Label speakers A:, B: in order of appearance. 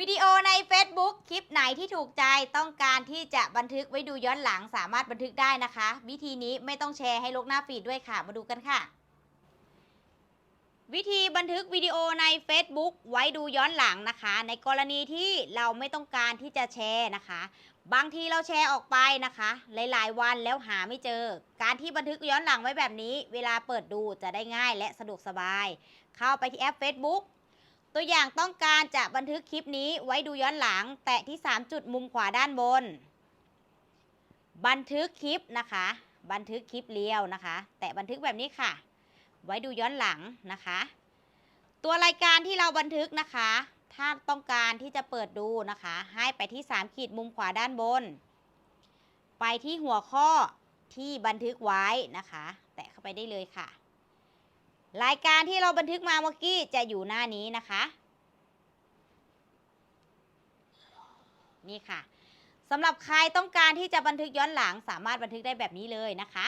A: วิดีโอใน Facebook คลิปไหนที่ถูกใจต้องการที่จะบันทึกไว้ดูย้อนหลังสามารถบันทึกได้นะคะ วิธีนี้ไม่ต้องแชร์ให้ลกหน้าฟีดด้วยค่ะ มาดูกันค่ะ วิธีบันทึกวิดีโอใน Facebook ไว้ดูย้อนหลังนะคะ ในกรณีที่เราไม่ต้องการที่จะแชร์นะคะ บางทีเราแชร์ออกไปนะคะ หลายๆ วันแล้วหาไม่เจอ การที่บันทึกย้อนหลังไว้แบบนี้ เวลาเปิดดูจะได้ง่ายและสะดวกสบาย เข้าไปที่แอป Facebook ตัวอย่างต้องการจะบันทึกคลิปนี้ไว้ดูย้อนหลัง แตะที่ 3 จุดมุมขวาด้านบน บันทึกคลิปนะคะ บันทึกคลิปเรียวนะคะ แตะบันทึกแบบนี้ค่ะ ไว้ดูย้อนหลังนะคะ ตัวรายการที่เราบันทึกนะคะ ถ้าต้องการที่จะเปิดดูนะคะ ให้ไปที่ 3 ขีดมุมขวาด้านบน ไปที่หัวข้อที่บันทึกไว้นะคะ แตะเข้าไปได้เลยค่ะ รายการที่เราบันทึกมาเมื่อกี้จะอยู่หน้านี้นะคะ นี่ค่ะสำหรับใครต้องการที่จะบันทึกย้อนหลังสามารถบันทึกได้แบบนี้เลยนะคะ